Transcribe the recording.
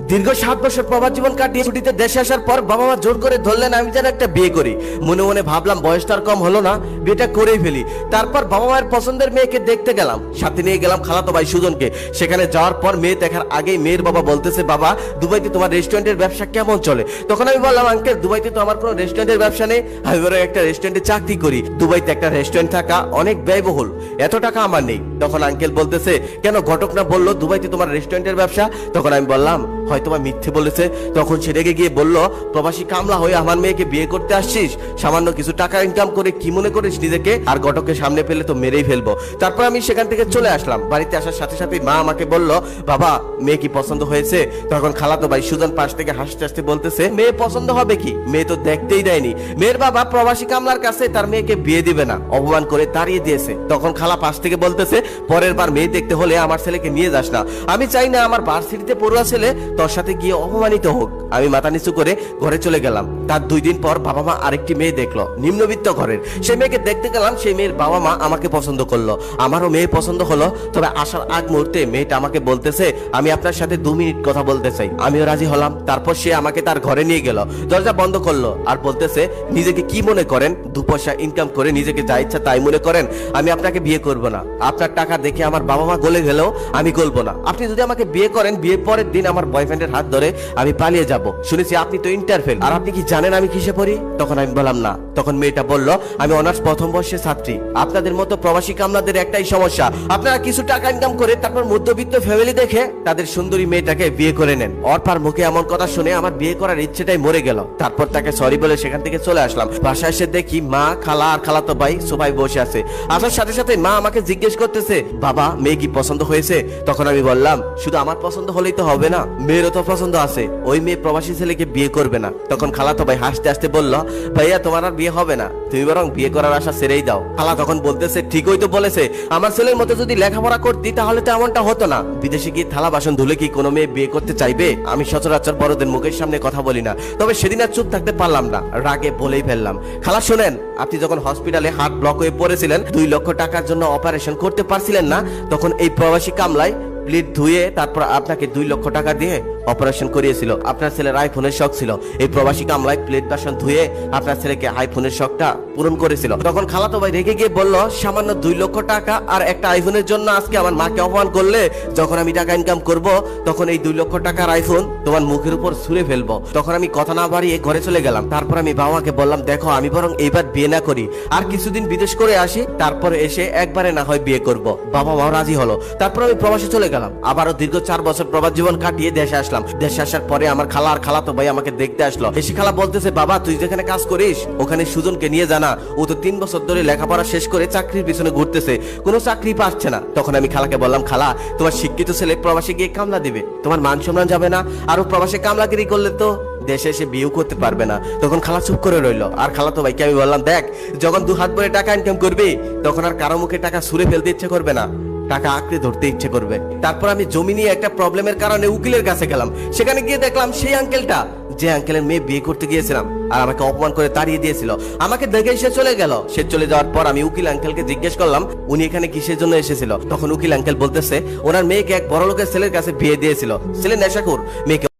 দীর্ঘ সাত বছর প্রবাস জীবন কাটিয়ে ছুটিতে দেশে আসার পর বাবা মা জোর করে ধরলেন, আমি যেন একটা বিয়ে করি। মনে মনে ভাবলাম, বয়সটা আর কম হলো না, বিয়েটা করেই ফেলি। তারপর বাবা মায়ের পছন্দের মেয়েকে দেখতে গেলাম। সাথে নিয়ে গেলাম খালাতো ভাই সুজনকে। সেখানে যাওয়ার পর মেয়ে দেখার আগেই মেয়ের বাবা বলতেছে, বাবা, দুবাইতে তোমার রেস্টুরেন্টের ব্যবসা কেমন চলে? তখন আমি বললাম, আঙ্কেল, দুবাইতে তো আমার কোনো রেস্টুরেন্টের ব্যবসা নেই। আমি বরং একটা রেস্টুরেন্টে চাকরি করি। দুবাইতে একটা রেস্টুরেন্ট থাকা অনেক ব্যয়বহুল। এত টাকা আমার নেই। তখন আঙ্কেল বলতেছে, কেন ঘটক না বলল দুবাইতে তোমার রেস্টুরেন্টের ব্যবসা? তখন আমি বললাম হয়তো বা মিথ্যে বলেছে। তখন সে রেগে গিয়ে বলল, প্রবাসী কামলা হয়ে আমার মেয়েকে বিয়ে করতে আসছিস? সামান্য কিছু টাকা ইনকাম করে কি মনে করিস নিজেকে? আর ঘটককে সামনে পেলে তো মেরেই ফেলব। তারপর আমি সেখান থেকে চলে আসলাম। বাড়িতে আসার সাথে সাথে মা আমাকে বলল, বাবা, মেয়ে কি পছন্দ হয়েছে? তখন খালাতো ভাই সুজন পাশ থেকে হাসতে হাসতে বলতেছে, মেয়ে পছন্দ হবে কি? মেয়ে তো দেখতেই দেয়নি। মেয়ের বাবা প্রবাসী কামলার কাছে তার মেয়েকে বিয়ে দিবে না, অপমান করে তাড়িয়ে দিয়েছে। তখন খালা পাশ থেকে বলতেছে, পরের বার মেয়ে দেখতে হলে আমার ছেলেকে নিয়ে যাস না। আমি চাই না আমার ভার্সিটিতে পড়ুয়া ছেলে তোর সাথে গিয়ে অপমানিত হোক। আমি মাথা নিচু করে ঘরে চলে গেলাম। তার দুই দিন পর বাবা মা আরেকটি মেয়ে দেখল, নিম্নবিত্ত ঘরের। সেই মেয়েকে দেখতে গেলাম সেই মেয়ের বাবা মা আমাকে পছন্দ করল। আমারও মেয়ে পছন্দ হলো, তবে আসার আগ মুহূর্তে মেয়েটা আমাকে বলতেছে, আমি আপনার সাথে দু মিনিট কথা বলতে চাই। আমিও রাজি হলাম। তারপর সে আমাকে তার ঘরে নিয়ে গেল, দরজা বন্ধ করল আর বলতেছে, নিজেকে কি মনে করেন? দু পয়সা ইনকাম করে নিজেকে যা ইচ্ছা তাই মনে করেন? আমি আপনাকে বিয়ে করব না। আপনার টাকা দেখে আমার বাবা মা গলে গেলেও আমি গলবো না। আপনি যদি আমাকে বিয়ে করেন বিয়ে পরের দিন আমার বয়ফ্রেন্ডের হাত ধরে আমি পালিয়ে যাব। শুনেছি আপনি তো ইন্টারফেল আর আপনি কি জানেন আমি কিসে পড়ি? তখন আমি বললাম, না। তখন মেয়েটা বলল, আমি অনার্স প্রথম বর্ষের ছাত্রী। আপনাদের মতো প্রবাসী কামলাদের একটাই সমস্যা। আপনারা কিছু টাকা ইনকাম করে তারপর মধ্যবিত্ত ফ্যামিলি দেখে তাদের সুন্দরী মেয়েটাকে বিয়ে করে নেন। অর্পার মুখে এমন কথা শুনে আমার বিয়ে করার ইচ্ছেটাই মরে গেল। তারপর তাকে সরি বলে সেখান থেকে চলে আসলাম। বাসায় এসে দেখি মা, খালা আর খালাতো ভাই সবাই বসে আছে। আসার সাথে সাথে মা আমাকে জিজ্ঞেস করতেছে, বাবা, মেয়ে কি পছন্দ হয়েছে? তখন আমি বললাম, শুধু আমার পছন্দ হলেই তো হবে না। মেয়েরও তো পছন্দ আছে। ওই মেয়ে প্রবাসী ছেলেকে বিয়ে করবে না। তখন খালাতো ভাই হাসতে হাসতে বলল, ভাইয়া, তোমার আর বিয়ে হবে না। তুমি বরং বিয়ে করার আশা ছেড়েই দাও। খালা তখন বলতেছে, ঠিকই তো বলেছে। আমার ছেলের মতো যদি লেখাপড়া করতি, তাহলে তো এমনটা হতো না। বিদেশে গিয়ে থালা বাসন ধুলে কি কোনো মেয়ে বিয়ে করতে চাইবে? আমি সচরাচর বড়দের মুখের সামনে কথা বলি না। তবে সেদিন আর চুপ থাকতে পারলাম না। রাগে বলেই ফেললাম। খালা, শোনেন, আপনি যখন হসপিটালে হার্ট ব্লক হয়ে পড়েছিলেন, দুই লক্ষ টাকার জন্য অপারেশন করতে পারছিলেন না, তখন এই প্রবাসী কামলায় প্লেট ধুয়ে তারপর আপনাকে দুই লক্ষ টাকা দিয়ে অপারেশন করিয়েছিল। আপনার ছেলের আইফোনের শখ ছিল। এই প্রবাসী কামলায় প্লেট বাসন ধুয়ে আপনার ছেলেকে আইফোনের শখটা পূরণ করেছিল। তখন খালাতো ভাই রেগে গিয়ে বলল, সামান্য দুই লক্ষ টাকা আর একটা আইফোনের জন্য আজকে আমার মাকে অপমান করলে যখন আমি টাকা ইনকাম করব, তখন এই দুই লক্ষ টাকার আইফোন তোমার মুখের উপর ছুঁড়ে ফেলব। তখন আমি কথা না বাড়িয়ে ঘরে চলে গেলাম। তারপর আমি বাবাকে বললাম, দেখো, আমি বরং এইবার বিয়ে না করি। আর কিছুদিন বিদেশ করে আসি, তারপরে এসে একবারে না হয় বিয়ে করব। বাবা মাও রাজি হলো। তারপর আমি প্রবাসে চলে গেলাম। আবারও দীর্ঘ চার বছর প্রবাস জীবন কাটিয়ে দেশে আসলাম। দেশে আসার পরে আমার খালা আর খালাতো ভাই আমাকে দেখতে আসলো। এসে খালা বলতেছে, বাবা, তুই যেখানে কাজ করিস, ওখানে সুজনকে নিয়ে জানা ও তো তিন বছর ধরে লেখাপড়া শেষ করে চাকরির পিছনে ঘুরতেছে। কোনো চাকরি পাচ্ছে না। তখন আমি খালাকে বললাম, খালা, তোমার শিক্ষিত ছেলে প্রবাসে গিয়ে কামলা দিবে। তোমার মান সম্মান যাবে না। আর ও প্রবাসে কামলাগিরি করলে তো দেশে এসে বিয়েও করতে পারবে না। তখন খালা চুপ করে রইল। আর খালা তো ভাইকে আমি বললাম, দেখ, যখন দু হাত ভরে টাকা ইনকাম করবি, তখন আর কারও মুখে টাকা সুরে ফেলতে ইচ্ছে করবে না। টাকা আঁকড়ে ধরতে ইচ্ছে করবে। তারপর আমি জমি নিয়ে একটা প্রবলেমের কারণে উকিলের কাছে গেলাম। সেখানে গিয়ে দেখলাম সেই আঙ্কেলটা, যে আঙ্কেলের মেয়ে বিয়ে করতে গিয়েছিলাম আর আমাকে অপমান করে তাড়িয়ে দিয়েছিল। আমাকে দেখে সে চলে গেল। সে চলে যাওয়ার পর আমি উকিল আঙ্কেলকে জিজ্ঞেস করলাম, উনি এখানে কিসের জন্য এসেছিল? তখন উকিল আঙ্কেল বলতেছে, ওনার মেয়েকে এক বড় লোকের ছেলের কাছে বিয়ে দিয়েছিল। ছেলে নেশাকুর মেয়েকে